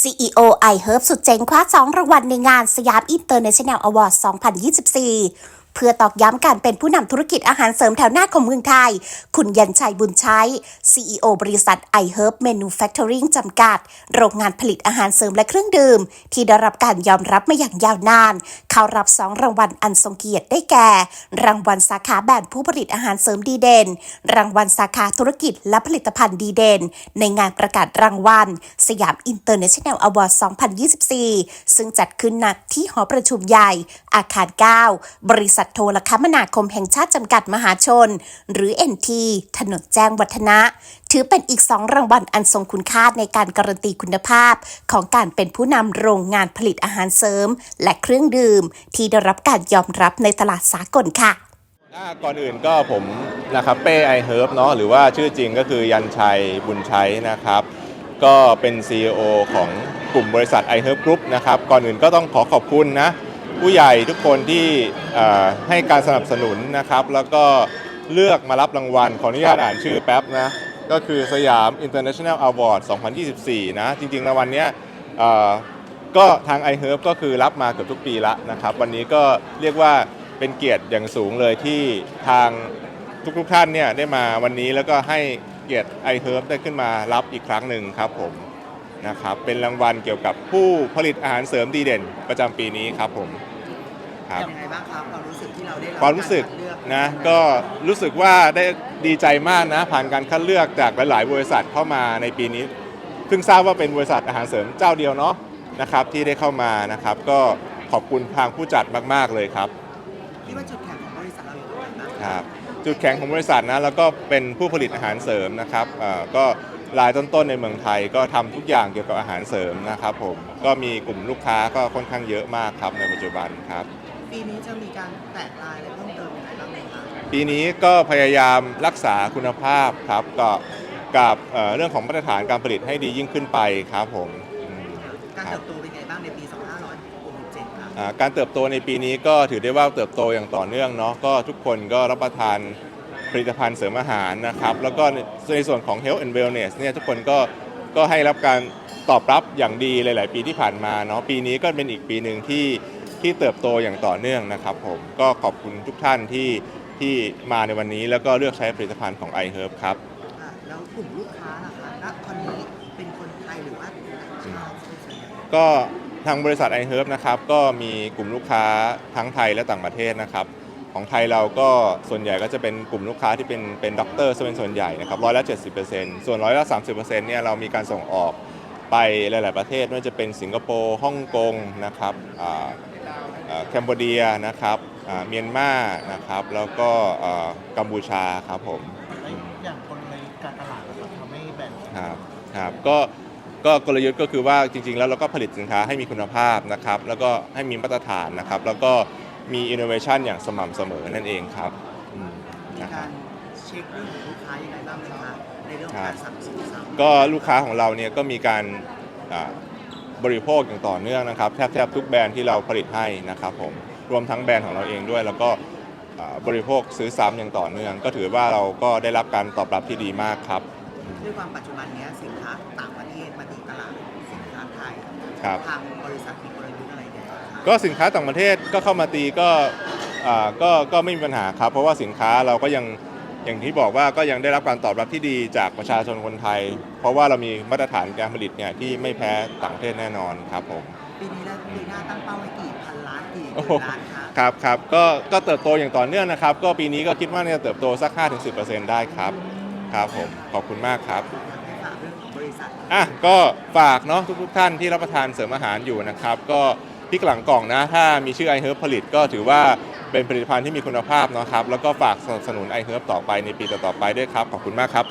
CEO iHerb สุดเจ๋งคว้า 2 รางวัลในงานสยามอินเตอร์เนชั่นแนลอวอร์ด 2024 เพื่อตอกย้ำการเป็นผู้นำธุรกิจอาหารเสริมแถวหน้าของเมืองไทย คุณยันชัยบุญใช้ CEO บริษัท iHerb Manufacturing จำกัด โรงงานผลิตอาหารเสริมและเครื่องดื่ม ที่ได้รับการยอมรับมาอย่างยาวนาน เข้ารับ2รางวัลอันทรงเกียรติได้แก่ รางวัลสาขาแบรนด์ผู้ผลิตอาหารเสริมดีเด่น รางวัลสาขาธุรกิจและผลิตภัณฑ์ดีเด่น ในงานประกาศรางวัล สยามอินเตอร์เนชั่นแนลอวอร์ด2024 ซึ่งจัดขึ้นณที่หอประชุมใหญ่ อาคาร 9 บริษัทโทรคมนาคมแห่งชาติจำกัดมหาชน หรือ NT ถนนแจ้งวัฒนะ ถือเป็นอีกสองรางวัลอันทรงคุณค่าในการการันตีคุณภาพ ของการเป็นผู้นำโรงงานผลิตอาหารเสริม และเครื่องดื่ม ที่ได้รับการยอมรับในตลาดสากลค่ะก่อนอื่นก็ผมนะครับเป้ไอเฮิร์บเนาะหรือว่าชื่อจริงก็คือยันชัยบุญชัยนะครับ ก็เป็น CEO ของกลุ่มบริษัท i h e r b Group นะครับ ก่อนอื่นก็ต้องขอขอบคุณนะ ผู้ใหญ่ทุกคนที่ให้การสนับสนุนนะครับ แล้วก็เลือกมารับรางวัล ขออนุญาตอ่านชื่อแป๊บนะ ก็คือสยาม International Award 2024 นะ จริงๆรางวัลเนี้ยก็ทาง i h e r b ก็คือรับมาเกือบทุกปีละนะครับ วันนี้ก็เรียกว่าเป็นเกียรติอย่างสูงเลยที่ทางทุกๆท่านเนี่ยได้มาวันนี้แล้วก็ให้เกียรติ i h e r b ได้ขึ้นมารับอีกครั้งหนึ่งครับผมนะครับเป็นรางวัลเกี่ยวกับผู้ผลิตอาหารเสริมดีเด่นประจำปีนี้ครับผม ครับ ยังไงบ้างครับความรู้สึกที่เราได้บความรู้สึกาคัดเลือกนะก็รู้สึกว่าได้ดีใจมากนะ ผ่านการคัดเลือกจากหลาย ๆ บริษัทเข้ามาในปีนี้เพิ่งทราบว่าเป็นบริษัทอาหารเสริมเจ้าเดียวเนาะนะครับที่ได้เข้ามานะครับ ก็ขอบคุณทางผู้จัดมาก ๆ เลยครับ คิดว่าจุดแข็งของบริษัทเราอยู่ตรงไหนบ้างครับจุดแข็งของบริษัทนะแล้วก็เป็นผู้ผลิตอาหารเสริมนะครับเอ่อก็รายต้นๆในเมืองไทยก็ทำทุกอย่างเกี่ยวกับอาหารเสริมนะครับผมก็มีกลุ่มลูกค้าก็ค่อนข้างเยอะมากครับในปัจจุบันครับ ปีนี้จะมีการแตกลายอะไรเพิ่มเติมยังไงบ้างไหมครับปีนี้ก็พยายามรักษาคุณภาพครับก็กับเอ่อเรื่องของมาตรฐานการผลิตให้ดียิ่งขึ้นไปครับผมอืมการครัเติบ บโตเป็นไงบ้างในปี 2567ครับ อ่าการเติบโตในปีนี้ก็ถือได้ว่าเติบโตอย่างต่อเนื่องเนาะก็ทุกคนก็รับประทานผลิตภัณฑ์เสริมอาหารนะครับ แล้วก็ในส่วนของ Health and Wellness เนี่ยทุกคนก็ก็ให้รับการตอบรับอย่างดีหลาย ๆ ปีที่ผ่านมาเนาะปีนี้ก็เป็นอีกปีหนึ่งที่ ที่เติบโตอย่างต่อเนื่องนะครับผมก็ขอบคุณทุกท่านที่ที่มาในวันนี้แล้วก็เลือกใช้ผลิตภัณฑ์ของ iHerb ครับ อะแล้วกลุ่มลูกค้าล่ะคะณตอนนี้เป็นคนไทยหรือว่าชาวเป็นส่วนใหญ่ก็ทางบริษัท iHerb นะครับก็มีกลุ่มลูกค้าทั้งไทยและต่างประเทศนะครับของไทยเราก็ส่วนใหญ่ก็จะเป็นกลุ่มลูกค้าที่เป็นเป็นด็อกเตอร์ซะเป็นส่วนใหญ่นะครับร้อยละ70%ส่วนร้อยละ30%เนี่ยเรามีการส่งออกไปหลาย ๆ ประเทศไม่ว่าจะเป็นสิงคโปร์ฮ่องกงนะครับอ่าอ่า แคนเบเดียนะครับอ่าเมียนมานะครับ แล้วก็อ่ากัมพูชาครับผมอย่างกลยุทธ์การตลาดนะครับทำให้แบรนด์ครับครับก็ก็กลยุทธ์ก็คือว่าจริง ๆ แล้วเราก็ผลิตสินค้าให้มีคุณภาพนะครับ แล้วก็ให้มีมาตรฐานนะครับ แล้วก็มีอินโนเวชันอย่างสม่ำเสมอนั่นเองครับอืมมีนะคการับรเช็คเรื่องของลูกค้ายังไงบ้างไหมคะในเรื่องของการสั่งซื้อซ้ำก็ลูกค้าของเราเนี่ยก็มีการอ่า บริโภคอย่างต่อเนื่องนะครับแทบแทบทุกแบรนด์ที่เราผลิตให้นะครับผมรวมทั้งแบรนด์ของเราเองด้วย แล้วก็อ่าบริโภคซื้อซ้ำอย่างต่อเนื่อง ก็ถือว่าเราก็ได้รับการตอบรับที่ดีมากครับด้วยความปัจจุบันเนี้ยสินค้าต่างประเทศมาตีตลาดสินค้าไทยครับทางบริษัทมีกลยุทธ์อะไรเนี่ยครับก็สินค้าต่างประเทศก็เข้ามาตีก็อ่าก็ก็ไม่มีปัญหาครับ เพราะว่าสินค้าเราก็ยัง อย่างที่บอกว่าก็ยังได้รับการตอบรับที่ดีจากประชาชนคนไทย เพราะว่าเรามีมาตรฐานการผลิตเนี่ยที่ไม่แพ้ต่างประเทศแน่นอนครับผมปีนี้และปีหน้าตั้งเป้าไว้กี่พันล้านกี่หโอ้มื่โหนล้านคะครับครับก็ก็เติบโตอย่างต่อเนื่องนะครับ ก็ปีนี้ก็คิดว่าเนี่ยเติบโตสัก 5-10%ได้ครับครับผมขอบคุณมากครับให้ฝากเรื่องของบริษัทอะก็ฝากเนาะทุกๆท่านที่รับประทานเสริมอาหารอยู่นะครับ ก็พริกหลังกล่องนะ ถ้ามีชื่อ iHerb ผลิตก็ถือว่า เป็นผลิตภัณฑ์ที่มีคุณภาพนะครับแล้วก็ฝากสนับสนุนไอเฮิร์บต่อไปในปีต่อๆไปด้วยครับขอบคุณมากครับ